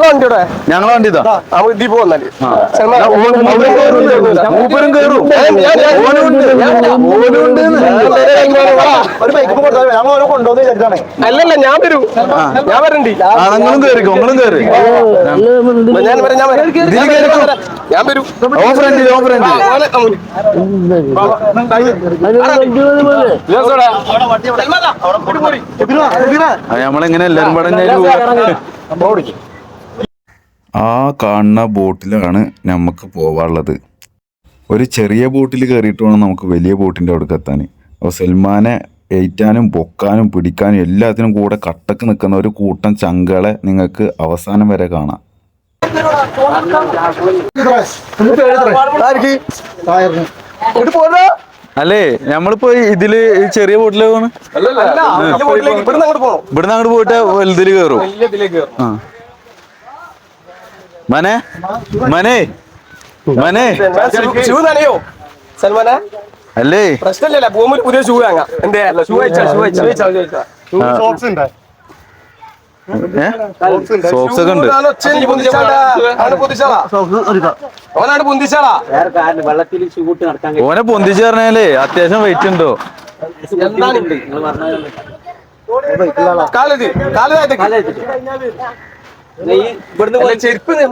വണ്ടിയുടെ ഞങ്ങളെ വണ്ടി ഇതാ ഇതിൽ മൂപ്പരും അല്ലല്ല ഞാൻ വരൂ ഞാൻ വരണ്ടി നിങ്ങളും നിങ്ങളും ഞാൻ വരാം ഞാൻ വരാം ഞാൻ വരൂ ഓ ഫ്രണ്ട് ഓ ഫ്രണ്ട്. നമ്മളെങ്ങനെ എല്ലാരും പടഞ്ഞ ആ കാണുന്ന ബോട്ടിലാണ് നമുക്ക് പോവാനുള്ളത്. ഒരു ചെറിയ ബോട്ടിൽ കയറിയിട്ട് വേണം നമുക്ക് വലിയ ബോട്ടിന്റെ അവിടേക്ക് എത്താൻ. അപ്പോൾ സൽമാനെ ഏറ്റാനും പൊക്കാനും പിടിക്കാനും എല്ലാത്തിനും കൂടെ കട്ടക്ക് നിൽക്കുന്ന ഒരു കൂട്ടം ചങ്കളെ നിങ്ങൾക്ക് അവസാനം വരെ കാണാം. അല്ലേ നമ്മളിപ്പോ ഇതിൽ ചെറിയ ബോട്ടിലേക്ക് പോണം. ഇവിടുന്ന് അങ്ങോട്ട് പോയിട്ട് വലുതിൽ കയറും വലിയ ഇതിലേക്ക് കയറും. ആ മനെ മനെ മനെ. ഷൂ നനയോ സൽമാനെ? അല്ലേ? പ്രശ്നമില്ലല്ലോ പോകുമ്പോൾ പുതിയ ഷൂ വാങ്ങാം. എന്തേ? ഷൂ അയച്ചാ ഷൂ അയച്ചാ ചോദിച്ചാ ചോദിച്ചാ സോക്സ് ഉണ്ട്. സോക്സ് ഒക്കെ ഉണ്ട്. ഓനാണ് പൊന്തിച്ചാളാ ഓനെ പൊന്തിച്ച് പറഞ്ഞാലേ അത്യാവശ്യം വെയിറ്റ് ഉണ്ടോ? എന്താണ് നിങ്ങൾ ചെരുപ്പ് ഇത്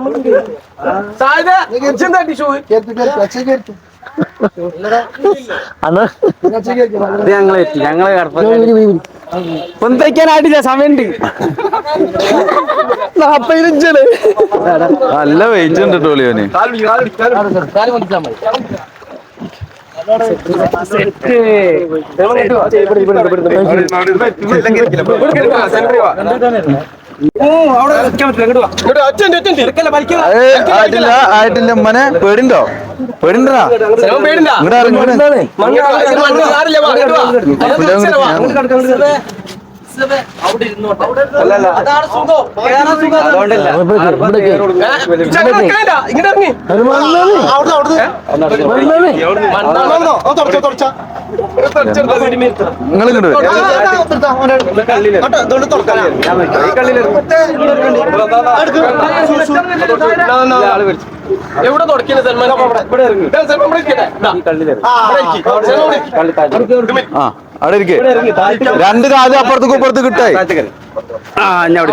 ഞങ്ങളെ എത്തി ഞങ്ങളെ പൊന്തയ്ക്കാനായിട്ടില്ല സമയമുണ്ട് നാപ്പതിനഞ്ചല്ലേ നല്ല വെയിറ്റ് ഉണ്ട് ടോളിയോന് ഏ, ആയിട്ടില്ല ആയിട്ടില്ല ഉമ്മനെ പേടിണ്ടോ പേടിണ്ടാ പേടിണ്ടാ ഇങ്ങോട്ട് ഇറങ്ങി. അതുകൊണ്ടല്ല ഇങ്ങോട്ട് ഇറങ്ങി. അവിടുന്ന് അവിടുന്ന്. ഓ തുടച്ച തുടച്ച നിങ്ങൾ എവിടെ തുടക്കുന്നത് സൽമാൻ? ഇവിടെ ഇറങ്ങി. സൽമാൻ ഇവിടെ ഇരിക്ക്. ആ. അവിടെ ഇരിക്കേ രണ്ട് കാൽ അപ്പുറത്തേക്ക് ഇപ്പുറത്ത് കിട്ടായി ആ ഞാൻ അവിടെ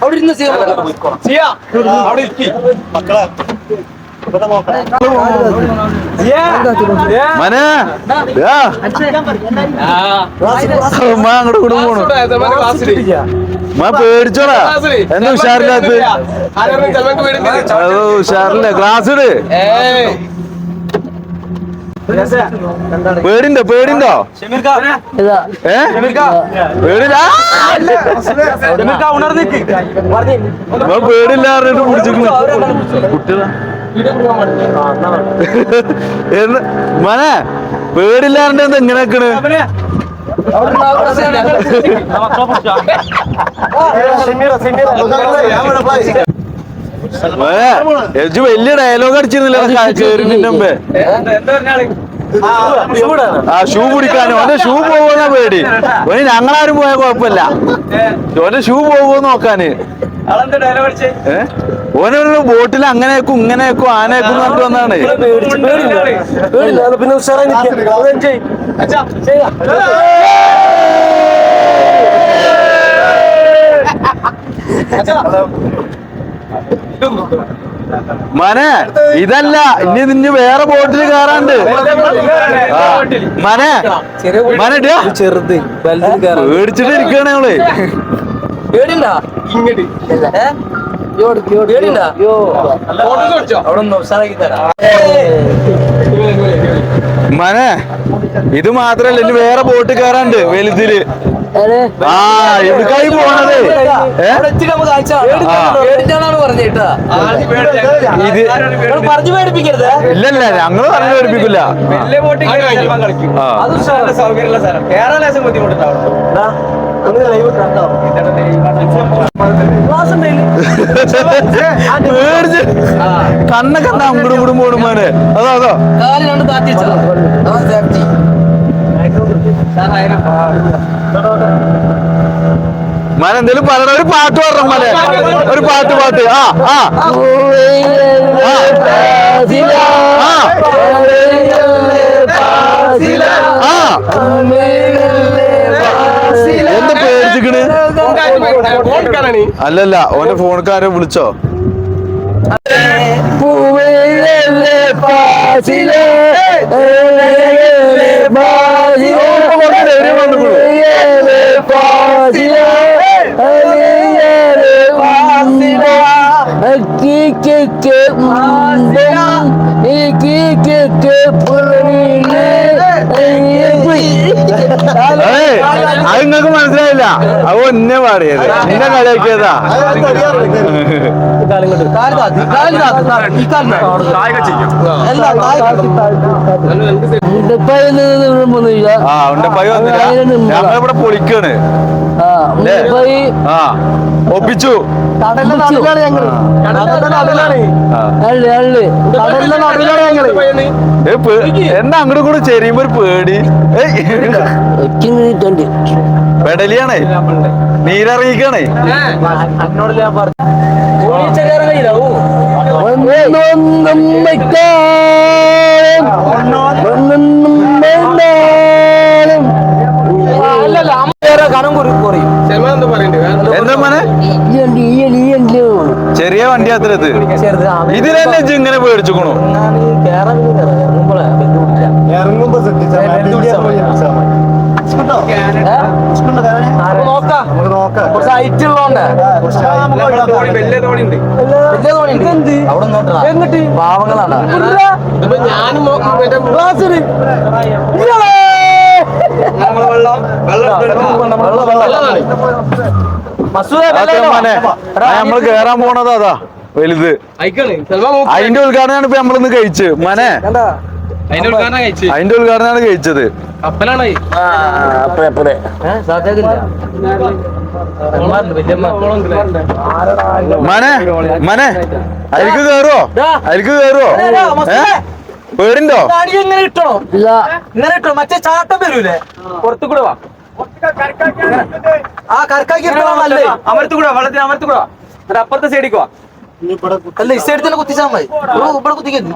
അവിടെ ഇരുന്നോ. അയ്യോ. അവിടെ ഇരിക്ക്. ആ. ഉമ്മ അങ്ങോട്ട് കൂടെ പോണു. ഉമ്മ പേടിച്ചോടാ. എന്താ ഉഷാറില്ലാത്ത? ഉഷാറില്ല. ക്ലാസ് ഇട്. പേടിണ്ടോ? പേടിണ്ടോ? ഏ? പേടില്ല. പേടില്ല പറഞ്ഞിട്ട് പിടിച്ചിരിക്കുന്നു. കുട്ടികളാ. എന്ന് മനെ പേടില്ലാണ്ട് എന്താ ഇങ്ങനെ നിക്കണ്? എജ്ജ് വലിയ ഡയലോഗ് അടിച്ചിരുന്നില്ല കേറിന്റെ മുമ്പേ. ആ ഷൂ പിടിക്കാനോ ഓന്റെ ഷൂ പോകുന്ന പേടി. ഓന് ഞങ്ങളാരും പോയാൽ കുഴപ്പമില്ല. ഓന്റെ ഷൂ പോകുമോ നോക്കാന്. ഏ? ഓനൊരു ബോട്ടിൽ അങ്ങനെയൊക്കും ഇങ്ങനെയൊക്കും ആനയൊക്കും പറഞ്ഞിട്ട് വന്നാണ്. പിന്നെ ഉഷാറായി മനെ ഇതല്ല ഇനി നിന്നെ വേറെ ബോട്ടിൽ കയറാണ്ട്. മനെ മനെ ചെറുത് പേടിച്ചിട്ട് ഇരിക്കണേ ഞങ്ങൾ പേടിണ്ടാ ഇങ്ങോട്ട് പേടിണ്ടാ ഫോട്ടോ ചോദിച്ചോ അവിടെ ഒന്ന് ഉഷാറാക്കി തരാം. മനെ ഇത് മാത്രല്ല ഇനി വേറെ ബോട്ട് കയറാണ്ട് വലുതിൽ. ആ എടുക്കായി പോണത്? ഇത് പറഞ്ഞു പേടിപ്പിക്കരുത്. ഇല്ലല്ല ഞങ്ങൾ പറഞ്ഞു പേടിപ്പിക്കില്ല വലിയ ബോട്ടിൽ ആ അത് ഉഷാറല്ല സൗകര്യമുള്ള സ്ഥലം. കേരള ബുദ്ധിമുട്ടുണ്ടാവും. പേടിച്ച് കണ്ണൊക്കെ എന്താ അങ്ങോട്ടും ഇങ്ങോട്ടും പോടുമാനെ അതോ അതോ. മന എന്തേലും പറയണ. ഒരു പാട്ട് പറഞ്ഞ മനെ. ഒരു പാട്ട് പാട്ട്. ആ. ആ. ആ. ആ. അല്ലല്ല ഓന്റെ ഫോൺക്കാരെ വിളിച്ചോ ഏയ്, അത് നിങ്ങൾക്ക് മനസ്സിലായില്ല. അത് ഒന്നെ പാടിയത്. എന്നെ കളിയാക്കിയതാ. ഉണ്ടപ്പായി വന്നില്ല. ഞങ്ങളിവിടെ പൊളിക്കാണ്. ആ ഒപ്പിച്ചു. കടലിന്റെ നടുവിലാണ് ഞങ്ങൾ. കടലിന്റെ നടുവിലാണ്. കടലിന്റെ നടുവിലാണ് പേ- എന്താ അങ്ങോട്ട് കൂടെ ചെരിയുമ്പോ ഒരു പേടി. പെടലിയാണേ. നീരറിയിക്കണേ. അമ്മ കയറാൻ കനം കുറി- വണ്ടി അത്രത് ഇത് തന്നെ ഇങ്ങനെ പേടിച്ചുക്കണു. ഇറങ്ങുമ്പോ വെള്ളം വെള്ളം വെള്ളം പാവങ്ങളാണ്. ഞാനും വെള്ളം വെള്ളം വെള്ളം മസൂദ നമ്മൾ കേറാൻ പോണത് അതാ വലുത്. അതിന്റെ ഉദ്ഘാടനമാണ് ഇപ്പൊ നമ്മളിന്ന് കഴിച്ച് മനെ അതിന്റെ ഉദ്ഘാടനമാണ് കഴിച്ചത്. മനെ മനെ അരിക്ക് കേറുവോ? അരിക്ക് കേറുവോ? പേടിണ്ടോ? എങ്ങനെ കിട്ടണോ ഇങ്ങനെ ഇട്ടോ? മറ്റേ ചാട്ടം വരൂലേ? പുറത്തു കൂടെ വാ. ആ കറക്കാക്കി നല്ലേ അമർത്ത് കൂടാ വെള്ളത്തിൽ അമർത്ത് കൂടാ എന്നിട്ട് അപ്പുറത്തെ സൈഡിക്ക് വാ. അല്ല ഈ സൈഡിൽ തന്നെ കുത്തിച്ചാൽ മതി. ഇവിടെ കുത്തിക്കുന്നു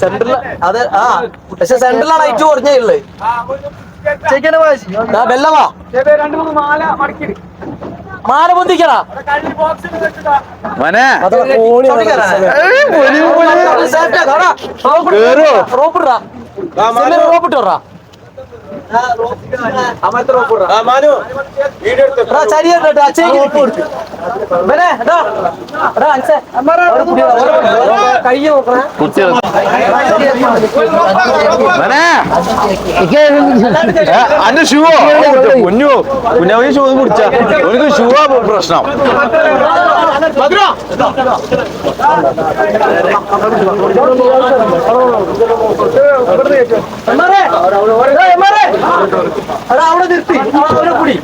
സെന്ററിൽ അത് ആ പക്ഷെ സെന്ററിലാണ് ഹൈറ്റ് കുറഞ്ഞുള്ളത് ബെല്ലവാ രണ്ട് മൂന്ന് മാല ചവിട്ടി കയറാനാ? ഏയ്, പൊലി, പൊലി. സേഫ്റ്റി അന്റെ ഷൂ കുഞ്ഞു. കുഞ്ഞാവിന് ഷൂ കുടിച്ച. എനിക്ക് ഷൂ ആ പ്രശ്നം. മധുര. അവിടെ നിർത്തി. അവിടെ കുടി.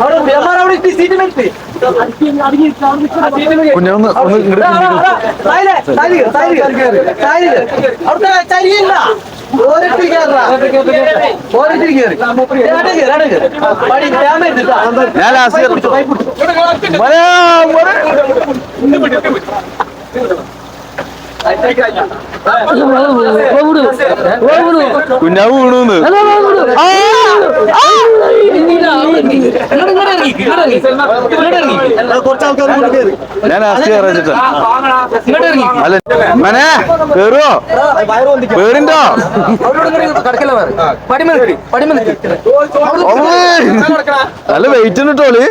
അവിടെ കുടി. എമ്മാരെ അവിടെ ഇരുത്തി, സീറ്റിൽ നിർത്തി. കുഞ്ഞൊന്ന്. അവിടുത്തെ ചരിയില്ല. ഓരോരുത്തർ കേറടാ. ഓരോരുത്തർ കേറ്. പടി, ക്യാമറ എടുത്തിട്ടാ. ഞാൻ കുഞ്ഞാവ് വീണൂന്ന് ഞാൻ ലാസ്റ്റ് കയറിച്ചിട്ട് അല്ല മനെ കേറുവോ ഒമ്മേ. നല്ല വെയിറ്റ് ഉണ്ട് ടോളി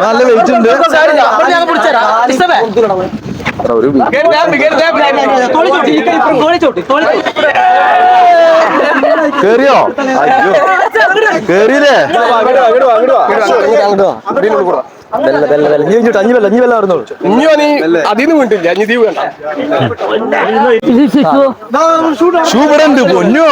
നല്ല വെയിറ്റ് ഉണ്ട് ഒരു കേറിയോ അയ്യോ കേറിയില്ലേ വെല്ല വെല്ല വെല്ല നീ ചൂട്ട് അഞ്ഞു ബെല്ല അഞ്ഞു വെല്ല പറഞ്ഞോളൂ ഇനി നീ അതിന്ന് വീണ്ടില്ല ഇനി ഇത് വേണ്ട. ഷൂ ഇവിടെ ഉണ്ട് പൊന്നോ.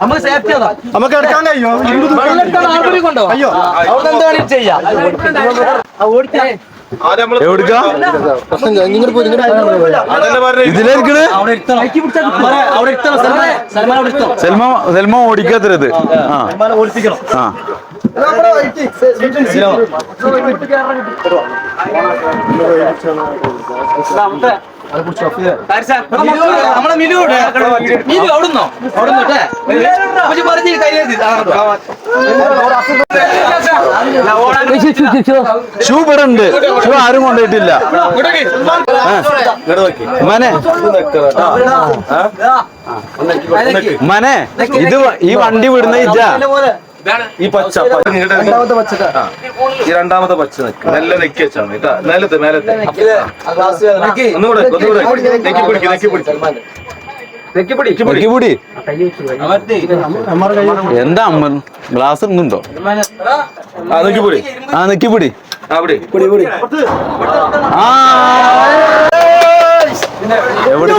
നമുക്ക് സേഫ്റ്റി അതാ നമുക്ക് എടുക്കാൻ കഴിയോ വെള്ളം എടുക്കാൻ കൊണ്ടുപോവാ അയ്യോ. അവിടെ എന്ത് വേണേലും ചെയ്യാം എവിടുക്ക ഇതിലെടുക്കണ് സെൽമ സെൽമ ഓടിക്കാത്തത് ആ ഓടിപ്പിക്കണം ആ നമ്മളെ മിലു മിലു അവിടുന്നോ? അവിടുന്ന് പക്ഷെ പറഞ്ഞ് കയ്യിലെത്തി ഷൂ ഇവിടെ ഉണ്ട്. ഷൂ ആരും കൊണ്ടുപോയിട്ടില്ല. മനെ മനെ ഇത് ഈ വണ്ടി വിടുന്ന ഇജാ ഈ പച്ച പച്ച ഇങ്ങോട്ട് ഈ രണ്ടാമത്തെ പച്ച നല്ല നെക്കി വെച്ചാണ് കേട്ടാ. മേലത്തെ മേലത്തെ. ഒന്നുകൂടെ ഒന്നുകൂടെ. നെക്കി പിടിക്ക് നെക്കി പിടിക്ക് നെക്കി പിടി നെക്കി പിടി. നെക്കിപ്പിടി എന്താ അമ്മ ഗ്ലാസ് ഒന്നുണ്ടോ ആ നെക്കിപ്പൊടി പിടി. ആ നെക്കിപ്പൊടി എവിടെ പിടി. ആ. എവിടെ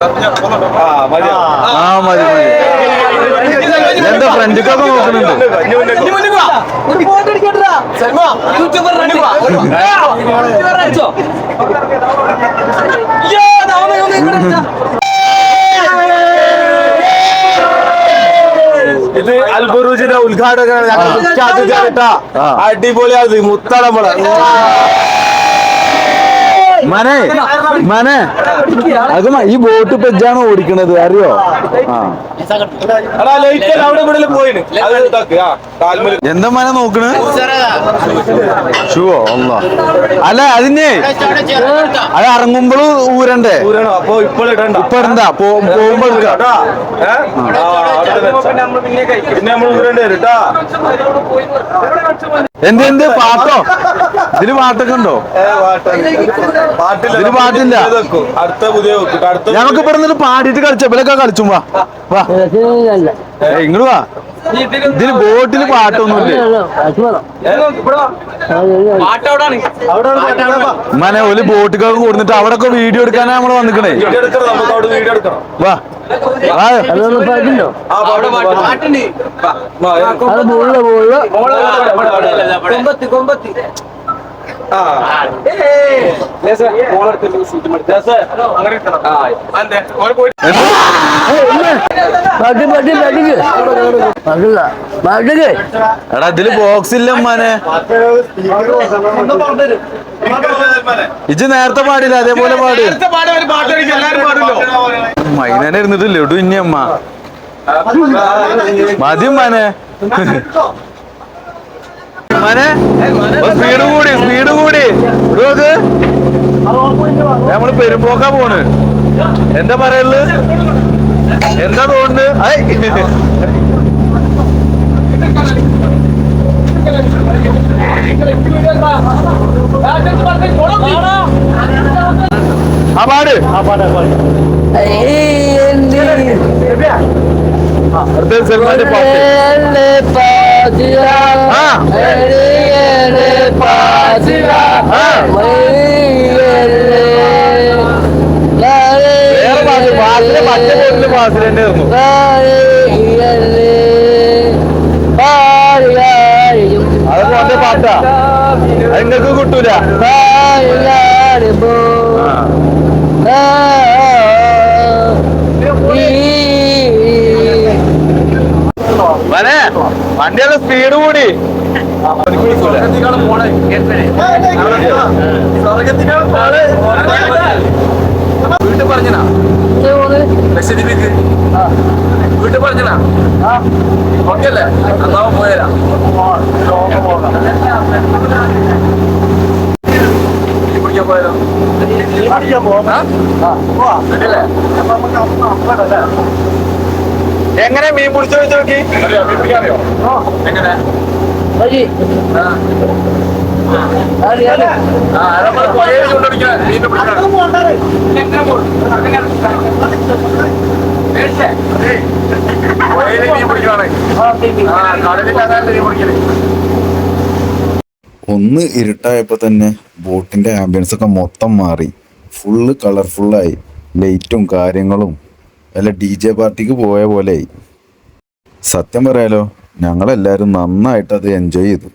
ആ. മതി മതി എന്താ ഫ്രണ്ടിക്കൊക്കെ നോക്കുന്നുണ്ട് ഇത്. അൽബറൂജിന്റെ ഉദ്ഘാടകനാണ്. അടിപൊളിയാണ് മുത്തടമ്പള മനെ മനെ. അത് ഈ ബോട്ട് പെജ്ജാണ് ഓടിക്കണത്? അറിയോ? എന്താ മന നോക്കണ്? ഷുവോ അല്ല അല്ല അതിന് അത് ഇറങ്ങുമ്പോഴും ഊരണ്ടേ? അപ്പൊ ഇപ്പോൾ ഇടണ്ട. ഇപ്പൊ ഇടണ്ട. പോകുമ്പോ. പിന്നെ നമ്മൾ ഊരേണ്ടി കേട്ടാ എന്ത് എന്ത്? പാട്ടോ? ഇതിൽ പാട്ടൊക്കെ ഉണ്ടോ? ഇതിൽ പാട്ട്. പാട്ടില്ല ഞങ്ങൾക്ക് ഇവിടെ നിന്ന് പാടിയിട്ട് കളിച്ച. ഇവരൊക്കെ കളിച്ചും വാ. വാ. ഇങ്ങോട്ട് വാ. ഇതിൽ ബോട്ടിൽ പാട്ടൊന്നുമില്ല? മനെ ഒരു ബോട്ടിക്കൊക്കെ കൊടുത്തിട്ട് അവിടെ ഒക്കെ വീഡിയോ എടുക്കാനാ നമ്മൾ വന്നിക്കണേ. വീഡിയോ എടുക്കണം അവിടെ വീഡിയോ എടുക്കണം. വാ. വാ. എടാ ഇതിൽ ബോക്സ് ഇല്ല മനെ ഇജ്ജ് നേരത്തെ പാടില്ല അതേപോലെ പാട്. മൈനനെ ഇരുന്നിട്ട് ലഡു ഇനി അമ്മ മതി മോനെ മനെ സ്പീഡ് കൂടി സ്പീഡ് കൂടി. ഇടുവത് നമ്മൾ പെരുമ്പോക്കാ പോണ്. എന്താ പറയൽ? എന്താ തോന്നുന്നു? ആ പാട്. സൽമാന്റെ പാട്ട്. ആ വേറെ പാട്ട് പാട്ടിലെ മറ്റേ ബോട്ടിൽ പാട്ടിൽ തന്നെ ആയിരുന്നു അതൊക്കെ മറ്റേ പാട്ടാ. അത് നിങ്ങൾക്ക് കിട്ടൂല ആ. വനെ വണ്ടിയുടെ സ്പീഡ് കൂടി. വീട്ടിൽ പറഞ്ഞാ ലക്ഷദ്വീപിക്ക് വീട്ടിൽ പറഞ്ഞാ ഓക്കെ അല്ലേ അന്നാവും പോയരാ പിടിക്കാൻ പോയാലോ വീട്ടിലെ എങ്ങനെ മീൻ പിടിച്ചു വെച്ച് നോക്കി? ഒന്ന് ഇരുട്ടായപ്പോൾ തന്നെ ബോട്ടിന്റെ ആംബിയൻസ് ഒക്കെ മൊത്തം മാറി. ഫുള്ള് കളർഫുള്ളായി ലൈറ്റും കാര്യങ്ങളും വല്ല ഡി ജെ പാർട്ടിക്ക് പോയ പോലെയായി സത്യം പറയാലോ ഞങ്ങളെല്ലാവരും നന്നായിട്ട് അത് എൻജോയ് ചെയ്തു.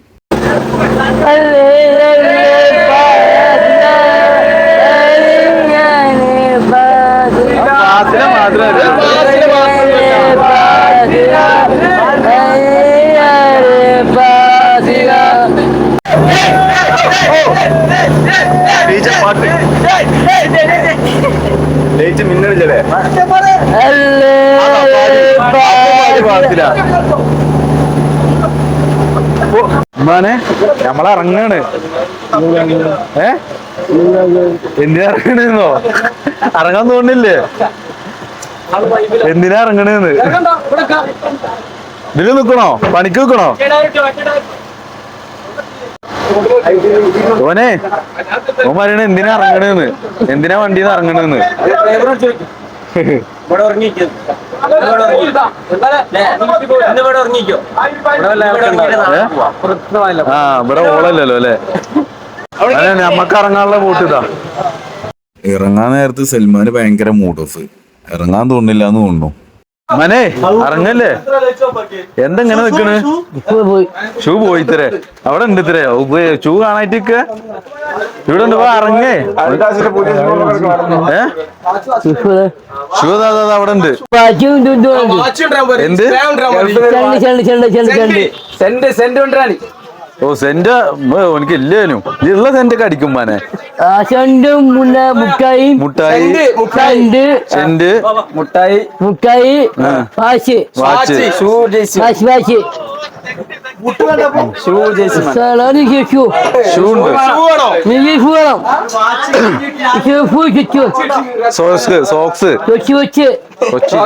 മാത്രമല്ല. മാനെ നമ്മളിറങ്ങാണ് ഏ? എന്തിനാ ഇറങ്ങണെന്നോ? ഇറങ്ങാൻ തോന്നില്ലേ എന്തിനാ ഇറങ്ങണേന്ന്? ഇതിൽ നിക്കണോ? പണിക്ക് നിക്കണോ? ഓനെ ഓൻ പറയണ എന്തിനാ ഇറങ്ങണേന്ന്? എന്തിനാ വണ്ടിന്ന് ഇറങ്ങണേന്ന്? ഇവിടെ ഉറങ്ങിക്കോ. ആ ഇവിടെ ഓളല്ലല്ലോ അല്ലേ? അതെ നമ്മക്ക് ഇറങ്ങാനുള്ള ബോട്ട് ഇതാ. ഇറങ്ങാൻ നേരത്ത് സൽമാന് ഭയങ്കര മൂഡ് ഓഫ് ഇറങ്ങാൻ തോന്നില്ല എന്ന് തോന്നുന്നു. മനെ ഇറങ്ങല്ലേ? എന്തെങ്ങനെ നിക്കണ്? ഷൂ. പോയി. തരേ അവിടെ ഉണ്ട് തരേ ഷൂ കാണായിട്ടൊക്കെ ഇവിടെ ഉണ്ട് വാ ഇറങ്ങേ. ഷൂ അവിടെ ഉണ്ട്. എന്ത്? ഓ സെന്റ് എനിക്ക് ഇല്ലേനു. ഉള്ള സെന്റ് ഒക്കെ അടിക്കും മാനെ. ആശാണ്ടും പിന്നെ മുട്ടായി മുട്ടായി ചണ്ട് സെന്റ് മുട്ടായി മുട്ടായി പാശ് വാച്ച് ഷൂ ജേസി പാശ് പാശ് ഷൂ ഉണ്ട് ചുറ്റു സോക്സ് സോക്സ്. കൊച്ചു കൊച്ചി. കൊച്ചി.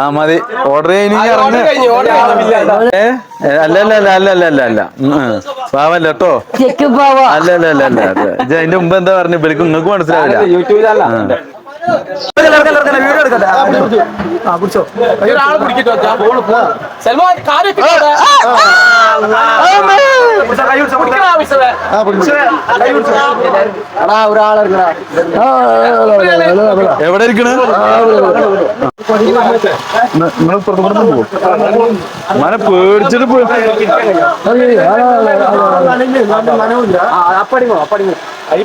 ആ മതി. ഓർഡർ അല്ല അല്ല അല്ല അല്ല അല്ല അല്ല അല്ല. ഉം, ഉം. പാവല്ല കേട്ടോ. ചെക്ക് അല്ല അല്ല അല്ല അല്ല അല്ല. അതിന്റെ മുമ്പ് എന്താ പറഞ്ഞു? ഇവർക്ക് നിങ്ങൾക്ക് മനസ്സിലാവില്ല. യൂട്യൂബിലല്ല. ഒരാൾ പിടിക്കട്ടോ സൽമാൻ കാര്യം എവിടെ ഇരിക്കണ് നിങ്ങൾ പോകും മന പേടിച്ചിട്ട് അപ്പടിമോ അപ്പടിമോ അരി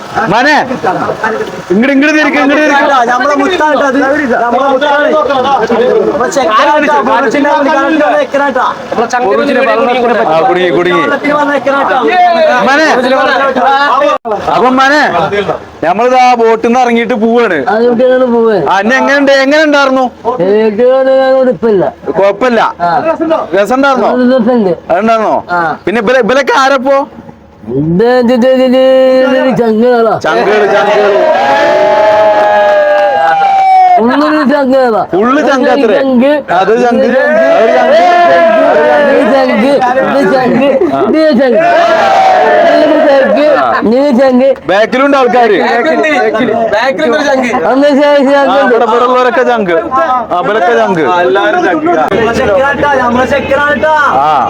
മനെ ഇങ്ങട് ഇങ്ങട് തിരിക്കും ഇങ്ങട് തിരിക്ക. നമ്മളെ മുത്താട്ടത് നമ്മളെ മുത്താണ് ആ കുടുങ്ങി കുടുങ്ങി മനെ അപ്പൊ മനെ നമ്മളിത് ആ ബോട്ടിൽ നിന്ന് ഇറങ്ങിയിട്ട് പോവാണ് അന്നെ എങ്ങനെയുണ്ട് എങ്ങനെ ഉണ്ടായിരുന്നു? കൊഴപ്പില്ല രസം ഉണ്ടായിരുന്നോ അതുണ്ടായിരുന്നോ? പിന്നെ ഇബലെ ഇബലൊക്കെ ആരപ്പോ? ചങ്ങല. ചങ്കുകൾ ചങ്കുകൾ ഉള്ളൊരു ഉള്ളു ചങ്ക്. അത് ചങ്ക്. ചങ്ക്. ചങ്ക്. ചങ്ക്. ചങ്ക്. ബാക്കിലുണ്ട് ആൾക്കാര്. ഒരു ചങ്കി. ഉള്ളവരൊക്കെ ചങ്ക്. എല്ലാരും ചങ്ക്. നമ്മളെ ആ.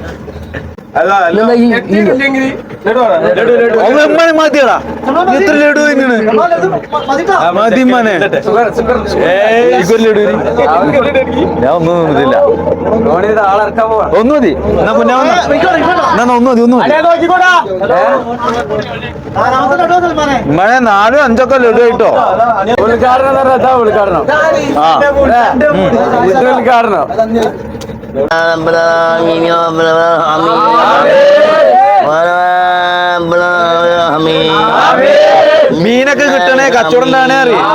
ലഡു മതി ലഡു ഞാൻ ഒന്നും തിന്നിട്ടില്ല ആളിറക്കാൻ പോവാ ഒന്ന് മതി എന്നാ പിന്നെ വന്നോ. എന്നാ എന്നാ ഒന്ന് മതി ഒന്ന് മതി ഉമ്മാനെ നാലും അഞ്ചൊക്കെ ലഡു ആയിട്ടോ ഉദ്ഘാടനം ആ ഉദ്ഘാടനം മീനൊക്കെ കിട്ടണേ കച്ചവടം ഉണ്ടാണേ അറിയാം?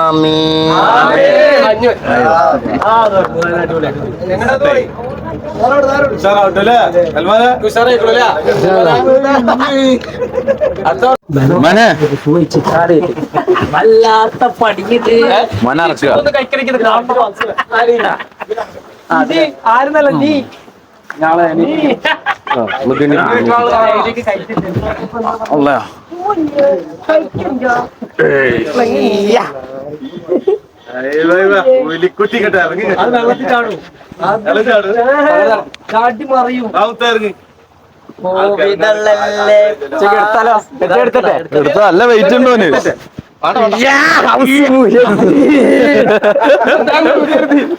ആമീൻ. മനെ വല്ലാത്ത പടിഞ്ഞിട്ട് ആരുന്നല്ല നീ? അല്ല. കുട്ടി കേട്ടോ ഇറങ്ങി അത് വെള്ളത്തിൽ ചാടും. ചാട്ടി മറിയും. ഇറങ്ങി. എടുത്തോ നല്ല വെയിറ്റ് ഉണ്ടോ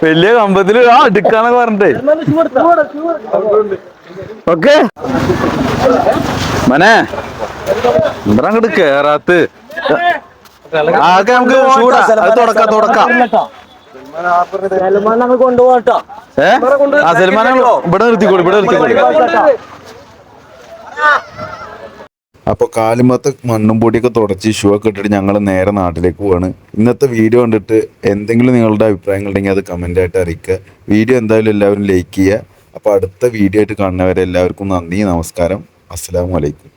വലിയ കമ്പത്തിൽ ആ എടുക്കാന്നൊക്കെ പറഞ്ഞിട്ടേ. ഓക്കെ. മനെ എന്താ അങ്ങോട്ട് കേറാത്ത്? ആകെ നമുക്ക് ചൂടാ അത് തുടക്ക തുടക്ക. കൊണ്ടുപോകട്ടോ. ഏ? ആ സൽമാൻ ഇവിടെ നിർത്തിക്കോളി ഇവിടെ നിർത്തിക്കോളി. അപ്പോൾ കാലുമത്തെ മണ്ണും പൊടിയൊക്കെ തുടച്ച് ഷൂ ഒക്കെ ഇട്ടിട്ട് ഞങ്ങൾ നേരെ നാട്ടിലേക്ക് പോവാണ്. ഇന്നത്തെ വീഡിയോ കണ്ടിട്ട് എന്തെങ്കിലും നിങ്ങളുടെ അഭിപ്രായങ്ങൾ ഉണ്ടെങ്കിൽ അത് കമന്റ് ആയിട്ട് അറിയിക്കുക. വീഡിയോ എന്തായാലും എല്ലാവരും ലൈക്ക് ചെയ്യുക. അപ്പോൾ അടുത്ത വീഡിയോ ആയിട്ട് കാണുന്നവരെ എല്ലാവർക്കും നന്ദി നമസ്കാരം. അസ്സാം അലൈക്കും.